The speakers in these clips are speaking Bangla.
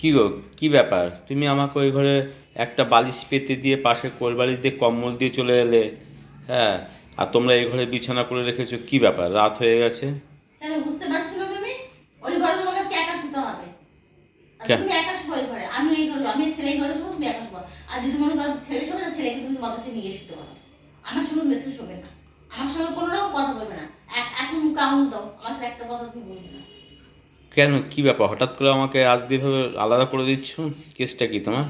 কি গো কি ব্যাপার? তুমি আমাকে ওই ঘরে একটা বালিশ পেতে দিয়ে পাশে কোল বালিশ দিয়ে কম্বল দিয়ে চলে এলে হ্যাঁ? আর তোমরা এই ঘরে বিছানা করে রেখেছো কি ব্যাপার? রাত হয়ে গেছে? কেন বুঝতে পারছ না তুমি? ওই ঘরে তোমার কাছে একা শুতে হবে। আর কেন? তুমি একা শুবে ওই ঘরে। আমি এই ঘরে আমি ছেলে এই ঘরে শুবো তুমি একা শুবো। আর যদি মনে করো ছেলে শুবে তাহলে ছেলেকে তুমি তোমার কাছে নিয়ে শুতে পারো। আমার সঙ্গে মেসে শোবে না। আমার সঙ্গে কোনো রকম কথা বলবে না। এক মুখ দাও আমার সাথে একটা কথা তুমি বলবে না। কেন কি ব্যাপার? হঠাৎ করে আমাকে আজ দিয়ে ভাবে আলাদা করে দিচ্ছ? কেসটা কি তোমার?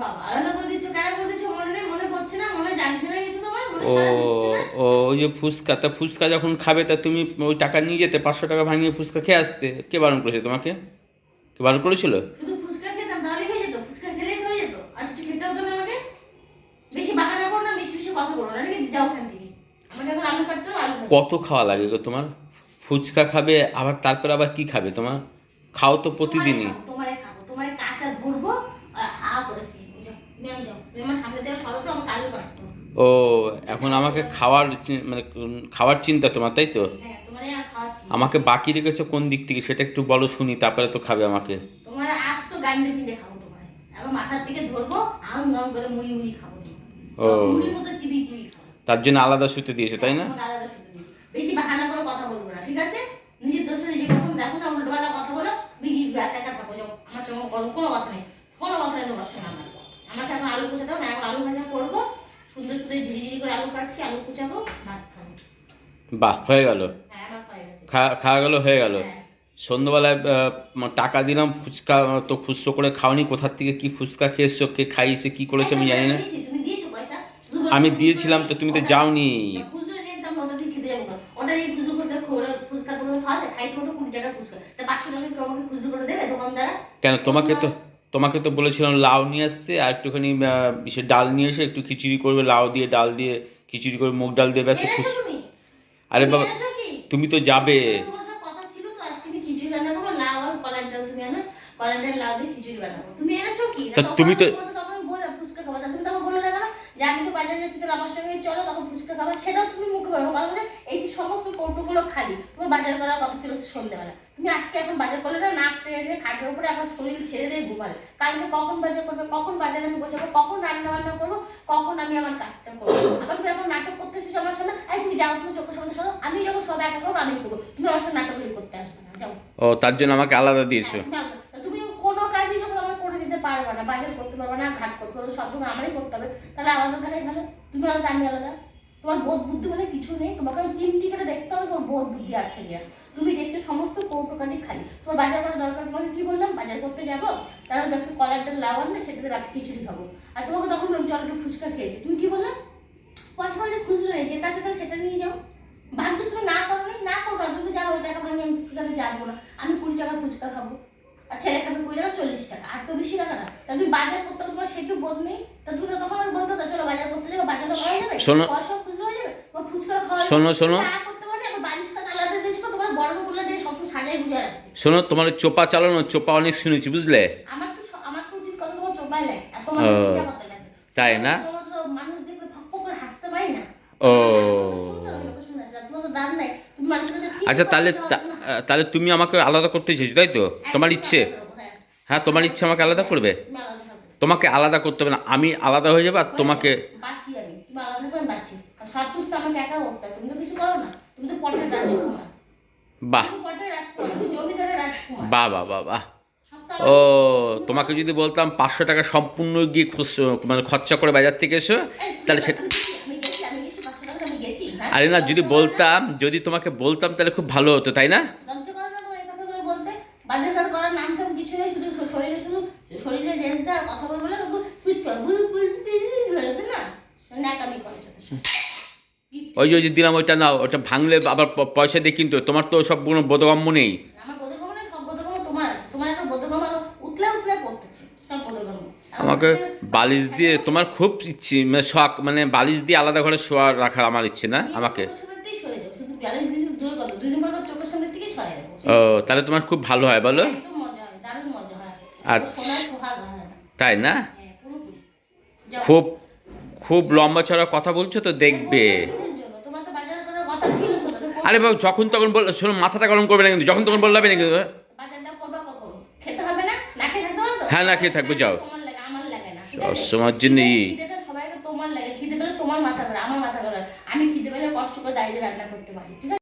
বাবা আলাদা করে দিচ্ছ কেন? করে দিচ্ছ মনে নেই মনে পড়ছে না মনে জানছে না কিছু তোমার মনে ও সারা দিচ্ছে না। ও ওই যে ফুচকা তা ফুচকা যখন খাবে তা তুমি ওই টাকা নিয়ে যেতে পাঁচশো টাকা ভাঙিয়ে ফুচকা খেয়ে আসতে। কে বারণ করেছে তোমাকে? কে বারণ করেছিল? শুধু ফুচকা খেতাম তাহলেই হয়ে যেত ফুচকা খেলেই হয়ে যেত। আর কিছু খেতে হতো না আমাকে? বেশি বাহানা করো না মিষ্টি মিষ্টি কথা বলো না ঠিক যাও ওখান থেকে। আমাকে এখন আলু কাটতে আলু কত খাওয়া লাগে গো তোমার? ফুচকা খাবে আবার তারপর আবার কি খাবে? তোমার খাও তো প্রতিদিনই। তোমারে খাব, তোমারে কাঁচা ধরবো আর হা করে সামনে তো। ও এখন আমাকে খাওয়ার মানে খাওয়ার চিন্তা তোমার তাই তো? হ্যাঁ আমাকে বাকি রেখেছো কোন দিক থেকে? সেটা একটু বলো শুনি তারপরে তো খাবে আমাকে। তোমার আজ তো গান্ডে পিন্ডে খাব তোমারে এখন মাথার দিকে ধরবো আম আম করে মুড়ি মুড়ি খাব ও। মুড়ির মতো চিবি চিবি তার জন্য আলাদা শুতে দিয়েছ তাই না? আলাদা শুতে বেশি বাহানা করে কথা বলব না ঠিক আছে? নিজের দোষে নিজে কখন দেখো না উল্টো পাল্টা কথা বলো বিগি একা একা থাকো আমার সঙ্গে কোনো- কথা নেই কোনো কথা নেই তোমার সঙ্গে আমার। আমাকে এখন আলু কুচা দাও না এখন আলু ভাজা করব সুন্দর সুন্দর ঝিরি ঝিরি করে আলু কাটছি আলু কুচাবো ভাত খাব। বাহ হয়ে গেল। হ্যাঁ খাওয়া গেল হয়ে গেল। হ্যাঁ। সন্ধ্যাবেলায় টাকা দিলাম ফুচকা তো খুচরো করে খাওনি কোথার থেকে কি ফুচকা খেয়েছো কে খাইয়েছে কি করেছে আমি জানি না। আমি দিয়েছিলাম তো তুমি তো যাওনি না, খুচরো নিয়ে তো আমি ওটা দিয়ে খেতে যাব না। ওটা নিয়ে খুচরো করে দেখো, ওরা ফুচকা তোমাকে খাওয়া যায়? খাইতে মতো কুড়ি টাকার ফুচকা। তা পাঁচশো টাকা কেউ আমাকে খুচরো করে দেবে দোকানদাররা? কেন তোমাকে তো তোমাকে তো বলেছিলাম লাউ নিয়ে আসতে আর একটুখানি ইসে ডাল নিয়ে এসে একটু খিচুড়ি করবে লাউ দিয়ে ডাল দিয়ে খিচুড়ি করে মুগ ডাল দিয়ে ব্যস্ত? আরে বাবা তুমি তো যাবে ছিল তো, তুমি? তা তুমি তো-? যে আমি বাজারে যাচ্ছি, তাহলে আমার সঙ্গে চলো, তখন ফুচকা খাব। সেটাও তুমি মুখে না। এই যে সমস্ত খালি। তোমার বাজার করার কথা ছিল সন্ধ্যেবেলা তুমি আজকে এখন বাজার করলে না নাক টেনে খাটের উপরে এখন শরীর ছেড়ে দিয়ে ঘুমালে কালকে কখন বাজার করবে কখন বাজারে আমি গোছাবো কখন রান্না বান্না করব কখন আমি আমার কাজটা করব? আবার তুমি এখন নাটক করতে এসেছ আমার সামনে এই তুমি যাও তুমি চোখের সামনে সরো আমি যখন সব একা করব আমি করব। তুমি আমার সাথে নাটক করতে আসবে না যাও। ও তার জন্য আমাকে আলাদা দিয়েছ? তুমি তুমি কোনো কাজই যখন আমার করে দিতে পারবে না বাজার করতে পারবে না ঘাট করতে পারবে সব সময় আমারই করতে হবে। তাহলে আলাদা থাকাই ভালো। তুমি আলাদা আমি আলাদা। তোমার বোধ বুদ্ধি বলে কিছু নেই। তোমাকে চিমটি করে দেখতে হবে তোমার বোধ বুদ্ধি আছে গিয়া। তুমি দেখতে সমস্ত কৌটোকাটি খালি। তোমার বাজার করার দরকার তোমাকে কি বললাম? বাজার করতে যাব তারপর ব্যস্ত কলারটা লাগান না সেটাতে রাতে খিচুড়ি খাব। আর তোমাকে তখন বললাম চলো একটু ফুচকা খেয়েছি। তুমি কি বললাম পয়সা পয়সা খুঁজলে নেই যেটা আছে সেটা নিয়ে যাও। ভাগ্যিস তুমি না করো নি, করো না তুমি জানো ওই টাকা ভাঙিয়ে আমি ফুচকাতে যাব না। আমি কুড়ি টাকার ফুচকা খাব। আর ছেলে খাবে কুড়ি টাকা চল্লিশ টাকা। আর তো বেশি টাকা না। তা তুমি বাজার করতে তোমার সেটু বোধ নেই। তা তুমি তখন বলতো তো, চলো বাজার করতে যাব বাজারটা করা যাবে। শোনো- পয়সা খুচরো হয়ে যাবে। তোমার ফুচকা খাওয়া শোনো, শোনো। না শোনো তোমার চোপা চালানো চোপা অনেক শুনেছি বুঝলে? আমার তো আমার তো উচিত কথা তোমার চোপাই লাগে আর তোমার ও, মিথ্যা কথা লাগে। তাই না? মানুষ ফক করে হাসতে পারি না। ও। আচ্ছা তাহলে তাহলে তুমি আমাকে আলাদা করতে চেয়েছো তাই তো? তোমার ইচ্ছে? হ্যাঁ। হ্যাঁ তোমার ইচ্ছে আমাকে আলাদা করবে। তোমাকে আলাদা করতে হবে না আমি আলাদা হয়ে যাব আর তোমাকে বাহ। বাহ বাহ বাহ বাহ। ও তোমাকে যদি বলতাম পাঁচশো টাকা সম্পূর্ণ গিয়ে মানে খরচা করে বাজার থেকে এসো তাহলে সেটা আমি গেছি, আমি গেছি আমি গেছি পাঁচশো টাকা আমি গেছি হ্যাঁ? আরে না যদি বলতাম, যদি তোমাকে বলতাম, তাহলে খুব ভালো হতো, তাই না। ওই যে দিলাম, ওইটা নাও ওটা ভাঙলে আবার পয়সা দিয়ে কিন্তু তোমার তো সব কোনো বোধগম্য নেই আমার বোধগম্য না সব বোধগম্য তোমার আছে তোমার একটা বোধগম্য উতলে উতলে পড়তেছে সব বোধগম্য আমার আমাকে বালিশ দিয়ে তোমার খুব ইচ্ছে মানে শখ মানে বালিশ দিয়ে আলাদা ঘরে শোয়া রাখার আমার ইচ্ছে না আমাকে। ও তাহলে তোমার খুব ভালো হয় বলো। হয় হয়। আচ্ছা। হয় তাই না? হ্যাঁ। খুব খুব লম্বা চড়া কথা বলছো তো দেখবে। শোনো, তো আরে বাবু যখন তখন বল শোনো মাথাটা গরম করবে না কিন্তু যখন তখন বললাবে না কিন্তু বাজারটা করবা কখন? খেতে হবে না? না খেয়ে থাকতে হ্যাঁ না। খেয়ে থাকব যাও সবসময়ের জন্য সবাইকে তোমার লাগে খিদে পেলে তোমার মাথা করে আমার মাথা করে আমি খিদে পেলে কষ্ট করে দাঁড়িয়ে রান্না করতে পারি ঠিক আছে?